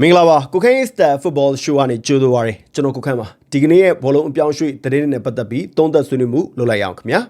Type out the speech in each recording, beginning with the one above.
မင်္ဂလာပါကိုခန့်စတာဖုတ်ဘောရှိုးကနေကြိုးဆိုပါရစေကျွန်တော်ကိုခန့်ပါဒီကနေ့ရဲ့ဘောလုံးအပြောင်းရွှေ့သတင်းတွေနဲ့ပတ်သက်ပြီးသုံးသပ်ဆွေးနွေးမှုလုပ်လိုက်ရအောင်ခင်ဗျာ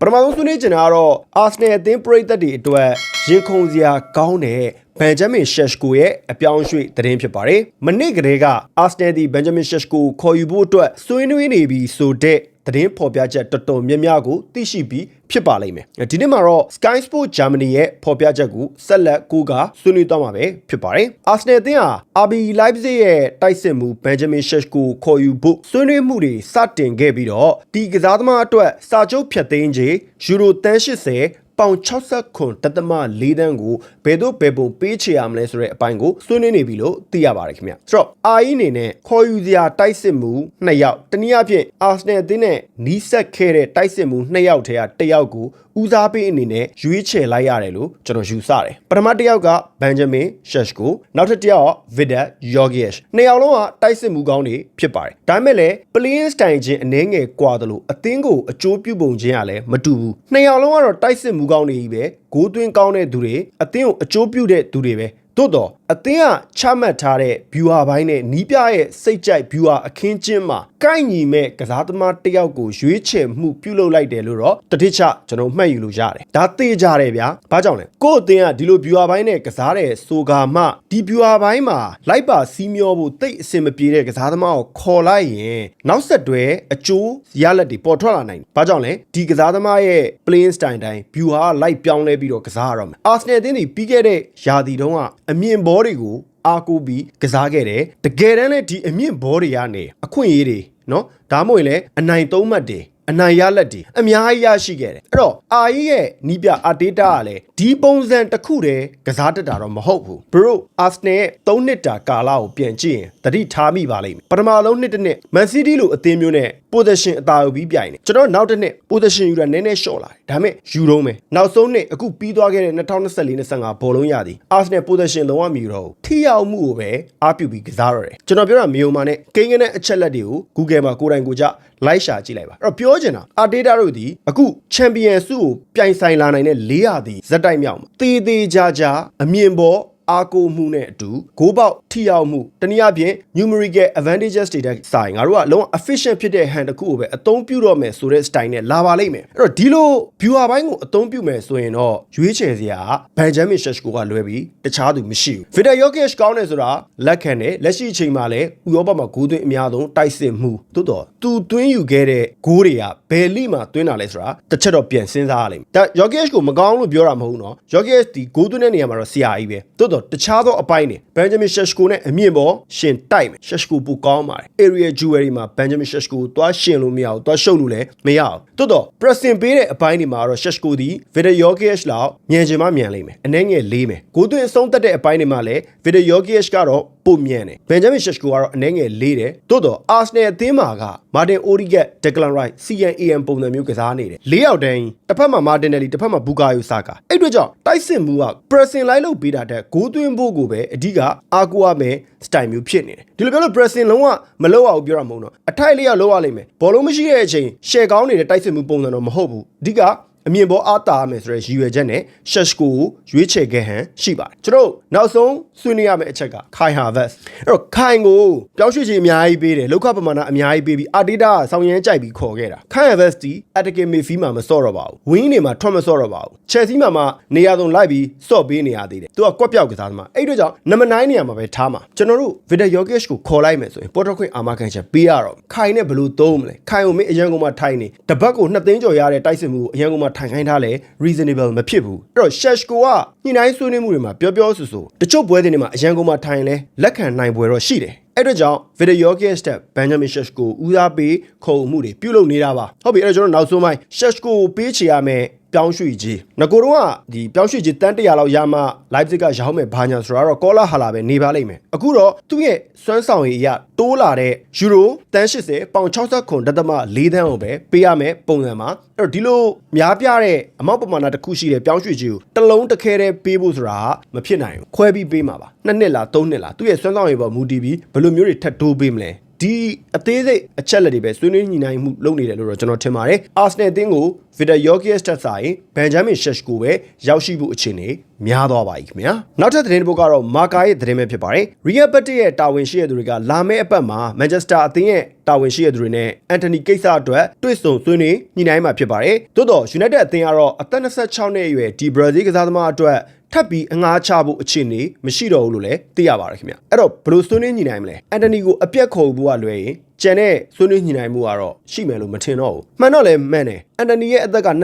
ပထမဆုံးဆွေးနွေးချင်တာကတော့အာဆနယ်အသင်းပရိသတ်တွေအတွက်ရင်ခုန်စရာကောင်းတဲ့ဘန်ဂျမင်ရှက်ရှ်ကိုရဲ့အပြောင်းအရွှေ့သတင်းဖြစ်ပါတယ်။မနေ့ကတည်းကအာဆနယ်ဒီဘန်ဂျမင်ရှက်ရှ်ကိုခေါ်ယူဖို့အတွက်ဆွေးနွေးနေပြီးဆိုတဲ့ သတင်းဖော်ပြချက်တော်တော်များများကိုသိရှိပြီးဖြစ်ပါလိမ့်မယ်။ဒီနေ့မှာတော့ Sky Sport Germany ရဲ့ဖော်ပြချက်ကိုဆက်လက်ကိုးကဆွေးနွေးသွားမှာပဲဖြစ်ပါတယ်။ Arsenal အသင်းဟာ RB Leipzig ရဲ့တိုက်စစ်မှု Benjamin Sheshko ကိုခေါ်ယူဖို့ဆွေးနွေးမှုတွေစတင်ခဲ့ပြီးတော့ဒီကစားသမားအတွက်စာချုပ်ဖြတ်သိမ်းခြင်းယူရိုတန်း80 ပေါင်60ခွန်တသမ၄တန်းကိုဘယ်တော့ဘယ်ပုံပေးချေရမလဲဆိုတဲ့အပိုင်းကိုဆွေးနွေးနေပြီလို့သိရပါတယ်ခင်ဗျဆိုတော့အာအီအနေနဲ့ခေါ်ယူစရာတိုက်စစ်မှု2ယောက်တနည်းအားဖြင့်အာဆနယ်အသင်းနဲ့နီးစပ်ခဲ့တဲ့တိုက်စစ်မှု2ယောက်ထဲက1ယောက်ကို ဦးစားပေးအနေနဲ့ရွေးချယ်လိုက်ရတယ်လို့ကျွန်တော်ယူဆတယ်ပထမတစ်ယောက်ကဘန်ဂျမင်ရှက်ကိုနောက်တစ်ယောက်ကဗစ်ဒတ်ယောဂီယက်နှစ်ယောက်လုံးကတိုက်စစ်မှုကောင်းတွေဖြစ်ပါတယ်ဒါပေမဲ့လည်းပလင်းစတိုင်ချင်းအနှဲငယ်ကွာတယ်လို့အသင်းကိုအကျိုးပြုပုံချင်းကလည်းမတူဘူးနှစ်ယောက်လုံးကတော့တိုက်စစ်မှုကောင်းတွေကြီးပဲဂိုးသွင်းကောင်းတဲ့သူတွေအသင်းကိုအကျိုးပြုတဲ့သူတွေပဲသို့တော့အသင်းကချမှတ်ထားတဲ့ viewer ဘိုင်းနဲ့နီးပြရဲ့စိတ်ကြိုက် viewer အခင်းချင်းမှာကိုက်ညီမဲ့ကစားသမားတစ်ယောက်ကိုရွေးချယ်မှုပြုလုပ်လိုက်တယ်လို့တော့တတိချကျွန်တော်မှတ်ယူလို့ရတယ်။ဒါသိကြတယ်ဗျာ။ဘာကြောင့်လဲ။ကို့အသင်းကဒီလို viewer ဘိုင်းနဲ့ကစားတဲ့ဆိုကာမှဒီ viewer ဘိုင်းမှာလိုက်ပါစီးမျောဖို့တိတ်အဆင်မပြေတဲ့ကစားသမားကိုခေါ်လိုက်ရင်နောက်ဆက်တွဲအကျိုးရလဒ်တွေပေါ်ထွက်လာနိုင်တယ်။ဘာကြောင့်လဲ။ဒီကစားသမားရဲ့ playing style တိုင်း viewer ကလိုက်ပြောင်းလဲပြီးတော့ကစားရတော့မယ်။ Arsenal အသင်းဒီပြီးခဲ့တဲ့ရာသီတုန်းကအမြင့်ဘောတွေကိုအားကိုးပြီးကစားခဲ့တယ်တကယ်တမ်းလည်းဒီအမြင့်ဘောတွေကနေအခွင့်အရေးတွေနော်ဒါမှမဟုတ်လည်းအနိုင်သုံးမှတ်တွေ အနိုင်ရလက်တွေအများကြီးရရှိခဲ့တယ်အဲ့တော့အာရီရဲ့နီးပြအာတေးတာကလည်းဒီပုံစံတစ်ခုတည်းကစားတတ်တာတော့မဟုတ်ဘူးဘရိုအာစနယ်ရဲ့3နှစ်တာကာလကိုပြန်ကြည့်ရင်တတိထားမိပါလိမ့်မယ်ပထမဆုံးနှစ်တစ်နှစ်မန်စီးတီးလိုအသင်းမျိုးနဲ့ position အသာယူပြီးပြိုင်တယ်ကျွန်တော်နောက်တစ်နှစ် position ယူတာနည်းနည်းရှော့လာတယ်ဒါပေမဲ့ယူတော့မယ်နောက်ဆုံးနှစ်အခုပြီးသွားခဲ့တဲ့2024-25ဘောလုံးရသည် Arsenal position လုံးဝမယူတော့ဘူးထိရောက်မှုကိုပဲအားပြုပြီးကစားရတယ်ကျွန်တော်ပြောတာမျိုးမာနဲ့ကိန်းကနဲ့အချက်လက်တွေကို Google မှာကိုယ်တိုင်ကိုယ်ကျလိုက်ရှာကြည့်လိုက်ပါအဲ့တော့ပြောချင်တာ Arteta တို့ဒီအခု Champion ဆုကိုပြိုင်ဆိုင်လာနိုင်တဲ့400သည်ဇက်တိုက်မြောက်မှာတေးသေးကြကြအမြင်ပေါ် အားကိုးမှုနဲ့အတူဂိုးပေါက်ထိရောက်မှုတနည်းအားဖြင့် numerical advantages တွေတဲ့ဆိုင်ငါတို့ကလုံးဝ efficient ဖြစ်တဲ့ hand တစ်ခုကိုပဲအသုံးပြုတော့မယ်ဆိုတဲ့ style နဲ့လာပါလိမ့်မယ်အဲ့တော့ဒီလို viewer ဘိုင်းကိုအသုံးပြုမယ်ဆိုရင်တော့ရွေးချယ်စရာ Benjamin Sheshko ကလွဲပြီးတခြားသူမရှိဘူး Victor Jokic ကောင်းတယ်ဆိုတာလက်ခံတယ်လက်ရှိအချိန်မှာလည်းဥရောပမှာဂိုးသွင်းအများဆုံးတိုက်စစ်မှုသို့တော့သူသွင်းယူခဲ့တဲ့ဂိုးတွေကဘယ်လိမှာသွင်းတာလဲဆိုတာတစ်ချက်တော့ပြန်စဉ်းစားရလိမ့်မယ်ဒါ Jokic ကိုမကောင်းလို့ပြောတာမဟုတ်ဘူးနော် Jokic ဒီဂိုးသွင်းတဲ့နေရာမှာတော့ဆရာကြီးပဲသို့တော့တခြားသောအပိုင်းတွေ Benjamin Sheshko နဲ့အမြင့်ပေါ်ရှင်တိုက်မယ် Sheshko ပိုကောင်းပါတယ် area jewelry မှာ Benjamin Sheshko ကိုသွားရှင်လို့မရဘူးသွားရှုပ်လို့လည်းမရအောင်သို့တော့ pressing ပေးတဲ့အပိုင်းတွေမှာတော့ Sheshko ဒီ Victor Jokic လောက်မြန်ချင်မှမြန်လိမ့်မယ်အနှဲငယ်လေးမယ်ဂိုးသွင်းအဆုံးသက်တဲ့အပိုင်းတွေမှာလည်း Victor Jokic ကတော့ ပုံမြန်တယ်ဘန်ဂျမင်ရှက်ကိုကတော့အနေငယ်လေးတယ်တိုးတော့အာဆနယ်အသင်းမှာကမာတင်အိုရီဂက်ဒက်ကလန်ရိုက် CNAM ပုံစံမျိုးကစားနေတယ်လေးယောက်တန်းတစ်ဖက်မှာမာတင်နယ်လီတစ်ဖက်မှာဘူကာယိုဆာကာအဲ့အတွက်ကြောင့်တိုက်စစ်မှုက pressing လိုက်လို့ပေးတာတဲ့ဂိုးသွင်းဖို့ကိုပဲအဓိကအားကိုးရမယ် style မျိုးဖြစ်နေတယ်ဒီလိုပြောလို့ pressing လုံးဝမလုပ်အောင်ပြောတာမဟုတ်တော့အထိုက်လေးကလုပ်ရလိမ့်မယ်ဘောလုံးမရှိတဲ့အချိန် share ကောင်းနေတဲ့တိုက်စစ်မှုပုံစံတော့မဟုတ်ဘူးအဓိက အမြင်ပေါ်အားတာရမယ်ဆိုတဲ့ရည်ရွယ်ချက်နဲ့ Sheshko ကိုရွေးချယ်ခဲ့ဟန်ရှိပါတယ်ကျွန်တော်နောက်ဆုံးဆွေးနွေးရမယ့်အချက်က Kai Havertz အဲ့တော့ Kai ကိုပြောင်းရွှေ့ခြင်းအများကြီးပေးတယ်လောက်ခပမာဏအများကြီးပေးပြီး Arteta ကဆောင်းရမ်းကြိုက်ပြီးခေါ်ခဲ့တာ Kai Havertz ဒီ attacking midfield မှာမစော့တော့ပါဘူး wing တွေမှာထွက်မစော့တော့ပါဘူး Chelsea မှာမှနေရာစုံလိုက်ပြီးစော့ပေးနေရသေးတယ်သူကကွက်ပြောက်ကစားသမားအဲ့အတွက်ကြောင့်နံပါတ်9နေရာမှာပဲထားမှာကျွန်တော်တို့ Victor Jokic ကိုခေါ်လိုက်မယ်ဆိုရင်ပေါ်တော့ခွင့်အာမခံချက်ပေးရတော့ Kai နဲ့ဘယ်လိုသုံးမလဲ Kai ကိုမင်းအရန်ကုန်မှထိုင်နေတပတ်ကို2သိန်းကျော်ရတဲ့တိုက်စစ်မှုကိုအရန်ကုန်မှထိုင်ခိုင်းထားလဲ reasonable မဖြစ်ဘူးအဲ့တော့ Sheshko ကညှိနှိုင်းဆွေးနွေးမှုတွေမှာပြောပြောဆိုဆိုတချို့ပွဲတွေမှာအရန်ကုန်မှထိုင်လဲလက်ခံနိုင်ပွဲတော့ရှိတယ်အဲ့တော့ကြောင့် Victor Jokic တက် Benjamin Sheshko ဦးစားပေးခုံမှုတွေပြုလုပ်နေတာပါဟုတ်ပြီအဲ့တော့ကျွန်တော်နောက်ဆုံးပိုင်း Sheshko ကိုပေးချေရမယ် ပြောင်းရွှေ့ကြီးငကိုတော့ကဒီပြောင်းရွှေ့ကြီးတန်း100လောက်ရမှ Leipzig ကရောင်းမယ်ဘာညာဆိုတော့ကောလာဟာလာပဲနေပါလိမ့်မယ်အခုတော့သူ့ရဲ့စွမ်းဆောင်ရည်အရတိုးလာတဲ့ယူရိုတန်း80ပေါင်60ခွန်ဒသမ4တန်းကိုပဲပေးရမယ်ပုံစံမှာအဲ့တော့ဒီလိုများပြတဲ့အမောက်ပမာဏတစ်ခုရှိတဲ့ပြောင်းရွှေ့ကြီးကိုတစ်လုံးတစ်ခဲတည်းပေးဖို့ဆိုတာမဖြစ်နိုင်ဘူးခွဲပြီးပေးမှာပါနှစ်နှစ်လားသုံးနှစ်လားသူ့ရဲ့စွမ်းဆောင်ရည်ပေါ်မူတည်ပြီးဘယ်လိုမျိုးတွေထပ်တိုးပေးမလဲဒီအသေးစိတ်အချက်လက်တွေပဲဆွေးနွေးညှိနှိုင်းမှုလုပ်နေတယ်လို့တော့ကျွန်တော်ထင်ပါတယ်အာဆနယ်အသင်းကို Victor Yokes တက်ဆိုင် Benjamin Sheshko ပဲရောက်ရှိဖို့အခြေအနေများသွားပါပြီခင်ဗျာနောက်ထပ်သတင်းတစ်ပုဒ်ကတော့မာကာရဲ့သတင်းပဲဖြစ်ပါတယ် Real Betis ရဲ့တာဝန်ရှိတဲ့သူတွေကလာမယ့်အပတ်မှာ Manchester အသင်းရဲ့တာဝန်ရှိတဲ့သူတွေနဲ့ Anthony ကိစ္စအတွက်တွေ့ဆုံဆွေးနွေးညှိနှိုင်းမှာဖြစ်ပါတယ်သို့တော့ United အသင်းကတော့အသက်26နှစ်အရွယ်ဒီ Brazil ကစားသမားအတွက်ထပ်ပြီးအငှားချဖို့အခြေအနေမရှိတော့ဘူးလို့လည်းသိရပါတယ်ခင်ဗျအဲ့တော့ဘယ်လိုဆွေးနွေးညှိနှိုင်းမလဲအန်တိုနီကိုအပြက်ခေါ်ဖို့ကလွယ်ရင်ကျန်တဲ့ဆွေးနွေးညှိနှိုင်းမှုကတော့ရှိမယ်လို့မထင်တော့ဘူးမှန်တော့လည်းမှန်တယ်အန်တိုနီရဲ့အသက်က26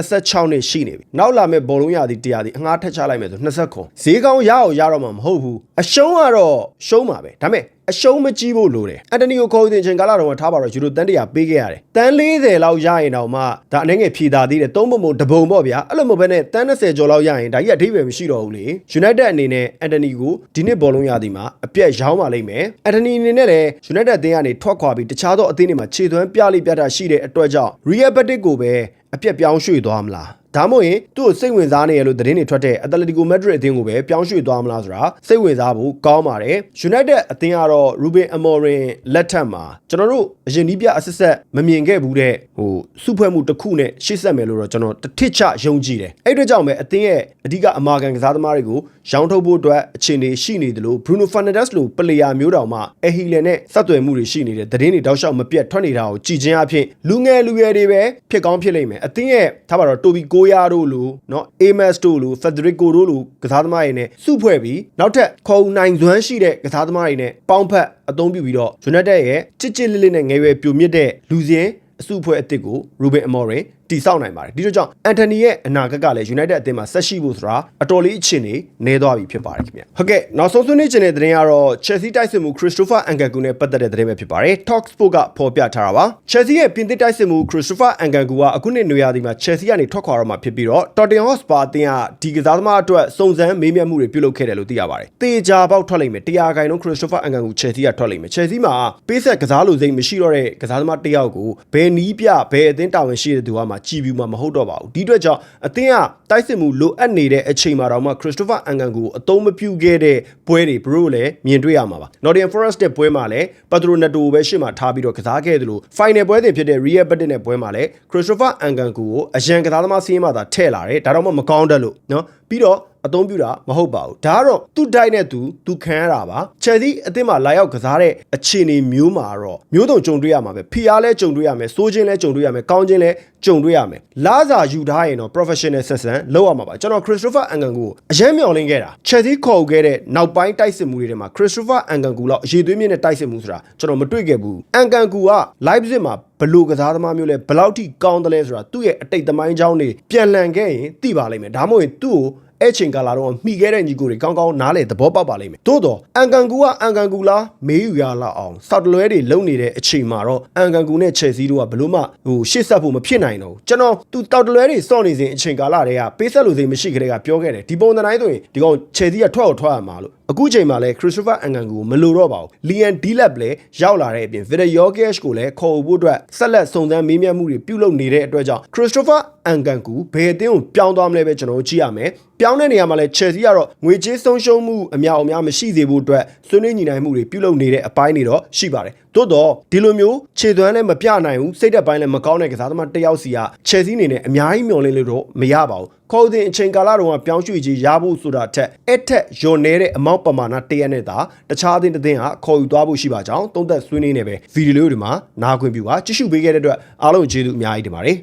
နှစ်ရှိနေပြီနောက်လာမယ့်ဘောလုံးရာသီတရားသီအငှားထက်ချလိုက်မယ်ဆို20ခုဈေးကောင်းရအောင်ရတော့မှာမဟုတ်ဘူး အရှုံးကတော့ရှုံးပါပဲဒါပေမဲ့အရှုံးမကြီးဖို့လိုတယ်အန်တိုနီကိုခေါ်တဲ့အချိန်ကာလတော့ထားပါတော့ယူရိုတန်တရာပေးခဲ့ရတယ်တန်40လောက်ရရင်တော့မှဒါအနေငယ်ဖြေတာသေးတယ်သုံးပုံပုံတပုံပေါ့ဗျာအဲ့လိုမဟုတ်ဘဲနဲ့တန်20ကျော်လောက်ရရင်ဒါကြီးအထိပ္ပယ်မရှိတော့ဘူးလေ United အနေနဲ့အန်တိုနီကိုဒီနှစ်ဘောလုံးရာသီမှာအပြက်ရောင်းပါလိမ့်မယ်အန်တိုနီအနေနဲ့လည်း United အသင်းကနေထွက်ခွာပြီးတခြားသောအသင်းတွေမှာခြေသွမ်းပြလိပြတာရှိတဲ့အတွက်ကြောင့် Real Betis ကိုပဲအပြက်ပြောင်းရွှေ့သွားမလား ဒါမှမဟုတ်ရင်သူ့ကိုစိတ်ဝင်စားနေရလို့သတင်းတွေထွက်တဲ့အက်တလက်တီကိုမက်ဒရစ်အသင်းကိုပဲပြောင်းရွှေ့သွားမလားဆိုတာစိတ်ဝင်စားဖို့ကောင်းပါတယ် United အသင်းကတော့ Ruben Amorim လက်ထက်မှာကျွန်တော်တို့အရင်နီးပြအဆက်ဆက်မမြင်ခဲ့ဘူးတဲ့ဟိုစုဖွဲ့မှုတစ်ခုနဲ့ရှေ့ဆက်မယ်လို့တော့ကျွန်တော်တစ်ထစ်ချယုံကြည်တယ်အဲ့အတွက်ကြောင့်ပဲအသင်းရဲ့အဓိကအမာခံကစားသမားတွေကိုရောင်းထုတ်ဖို့အတွက်အခြေအနေရှိနေတယ်လို့ Bruno Fernandes လိုပလေယာမျိုးတောင်မှအဟီလန်နဲ့ဆက်သွယ်မှုတွေရှိနေတဲ့သတင်းတွေတောက်လျှောက်မပြတ်ထွက်နေတာကိုကြည်ချင်းအဖြစ်လူငယ်လူရွယ်တွေပဲဖြစ်ကောင်းဖြစ်လိမ့်မယ်အသင်းရဲ့ထားပါတော့တိုဘီကိုယာတို့လိုနော်အေမက်စ်တို့လိုဖက်ဒရီကိုတို့လိုကစားသမားတွေနဲ့စုဖွဲ့ပြီးနောက်ထပ်ခေါင်းနိုင်စွမ်းရှိတဲ့ကစားသမားတွေနဲ့ပေါင်းဖက်အသုံးပြုပြီးတော့ဂျွန်နက်တက်ရဲ့ချစ်ချစ်လေးလေးနဲ့ငယ်ရွယ်ပြိုမြင့်တဲ့လူစင်းအစုအဖွဲ့အသစ်ကိုရူဘင်အမော်ရင် တည်ဆောက်နိုင်ပါတယ်ဒီလိုကြောင့်အန်တိုနီရဲ့အနာဂတ်ကလည်း United အသင်းမှာဆက်ရှိဖို့ဆိုတာအတော်လေးအခြေအနေနေသွားပြီဖြစ်ပါတယ်ခင်ဗျဟုတ်ကဲ့နောက်ဆုံးဆွေးနွေးခြင်းတဲ့သတင်းကတော့ Chelsea တိုက်စစ်မှု Christopher Nkunku နဲ့ပတ်သက်တဲ့သတင်းပဲဖြစ်ပါတယ် Talk Sport ကဖော်ပြထားတာပါ Chelsea ရဲ့ပြင်သစ်တိုက်စစ်မှု Christopher Nkunku ကအခုနှစ်နွေရာသီမှာ Chelsea ကနေထွက်ခွာတော့မှာဖြစ်ပြီးတော့ Tottenham Hotspur အသင်းကဒီကစားသမားအတွက်စုံစမ်းမေးမြန်းမှုတွေပြုလုပ်ခဲ့တယ်လို့သိရပါတယ်တေချာပေါက်ထွက်လိမ့်မယ်တရားခိုင်လုံး Christopher Nkunku Chelsea ကထွက်လိမ့်မယ် Chelsea မှာပေးဆက်ကစားလို့စိတ်မရှိတော့တဲ့ကစားသမားတစ်ယောက်ကိုဘယ်နီးပြဘယ်အသင်းတာဝန်ရှိတဲ့သူကမှကြည်ဖြူမှာမဟုတ်တော့ပါဘူးဒီအတွက်ကြောင့်အသင်းကတိုက်စစ်မှုလိုအပ်နေတဲ့အချိန်မှာတော့မှခရစ်စတိုဖာအန်ဂန်ကိုအသုံးမပြုခဲ့တဲ့ပွဲတွေဘရိုလည်းမြင်တွေ့ရမှာပါ Nottingham Forest တဲ့ပွဲမှာလည်းပက်ထရိုနတိုပဲရှေ့မှာထားပြီးတော့ကစားခဲ့တယ်လို့ final ပွဲစဉ်ဖြစ်တဲ့ Real Betis နဲ့ပွဲမှာလည်းခရစ်စတိုဖာအန်ဂန်ကိုအရန်ကစားသမားစီးရင်မှသာထည့်လာတယ်ဒါတော့မှမကောင်းတတ်လို့နော်ပြီးတော့ အသုံးပြုတာမဟုတ်ပါဘူးဒါကတော့သူ့တိုက်နဲ့သူသူခံရတာပါချယ်ဆီအသင်းမှာလာရောက်ကစားတဲ့အခြေအနေမျိုးမှာတော့မျိုးတုံကြုံတွေ့ရမှာပဲဖီအားလဲကြုံတွေ့ရမယ်စိုးချင်းလဲကြုံတွေ့ရမယ်ကောင်းချင်းလဲကြုံတွေ့ရမယ်လာစာယူထားရင်တော့ professional ဆက်ဆံလောက်ရမှာပါကျွန်တော် Christopher Nkunku ကိုအရင်မြော်လင့်ခဲ့တာချယ်ဆီခေါ်ခဲ့တဲ့နောက်ပိုင်းတိုက်စစ်မှုတွေထဲမှာ Christopher Nkunku လောက်အရေးသွေးမြင့်တဲ့တိုက်စစ်မှုဆိုတာကျွန်တော်မတွေ့ခဲ့ဘူး Nkunku က Leipzig မှာဘလို့ကစားသမားမျိုးလဲဘယ်လောက်ထိကောင်းတယ်လဲဆိုတာသူ့ရဲ့အတိတ်သမိုင်းကြောင်းတွေပြန်လည်ခဲ့ရင်သိပါလိမ့်မယ်ဒါမှမဟုတ်သူ့ကို အဲ့ချိန်ကာလာတော့မိခဲ့တဲ့ညီကိုတွေကောင်းကောင်းနားလေသဘောပေါက်ပါလိမ့်မယ်။သို့တော့အန်ကန်ကူကအန်ကန်ကူလားမေးယူရလောက်အောင်စောက်တလွဲတွေလုံနေတဲ့အချိန်မှာတော့အန်ကန်ကူနဲ့ချယ်ဆီတို့ကဘလို့မှဟိုရှေ့ဆက်ဖို့မဖြစ်နိုင်တော့ဘူး။ကျွန်တော်သူတောက်တလွဲတွေစော့နေစဉ်အချိန်ကာလတွေကပေးဆက်လို့စိမရှိကြတဲ့ကပြောခဲ့တယ်ဒီပုံသဏ္ဍာန်ဆိုရင်ဒီကောင်ချယ်ဆီကထွက်အောင်ထွက်ရမှာလို့ အခုချိန်မှာလဲ Christopher Nkunku ကိုမလိုတော့ပါဘူး။ Liam Delap လည်းရောက်လာတဲ့အပြင် Victor Yokes ကိုလည်းခေါ်ဖို့အတွက်ဆက်လက်စုံစမ်းမေးမြန်းမှုတွေပြုလုပ်နေတဲ့အတွက်ကြောင့် Christopher Nkunku ဘယ်အသင်းကိုပြောင်းသွားမလဲပဲကျွန်တော်တို့ကြည့်ရမယ်။ပြောင်းတဲ့နေရာမှာလဲ Chelsea ကတော့ငွေကြေးဆုံးရှုံးမှုအများအများမရှိစေဖို့အတွက်ဆွေးနွေးညီနိုင်မှုတွေပြုလုပ်နေတဲ့အပိုင်းတွေတော့ရှိပါတယ်။ သို့တော့ဒီလိုမျိုးခြေသွမ်းလည်းမပြနိုင်ဘူးစိတ်သက်ပိုင်းလည်းမကောင်းတဲ့ကစားသမားတစ်ယောက်စီက Chelsea အနေနဲ့အများကြီးမျှော်လင့်လို့တော့မရပါဘူး။ခေါ်တဲ့အချိန်ကာလတုန်းကပြောင်းရွှေ့ကြီးရဖို့ဆိုတာထက်အဲ့ထက်ယွန်နေတဲ့အမောက်ပမာဏတရက်နဲ့သာတခြားအသင်းတစ်သင်းဟာခေါ်ယူသွားဖို့ရှိပါကြောင်းသုံးသက်ဆွေးနွေးနေပဲဗီဒီယိုလေးတွေမှာနားခွင့်ပြုပါကြည့်ရှုပေးခဲ့တဲ့အတွက်အားလုံးကျေးဇူးအများကြီးတင်ပါတယ်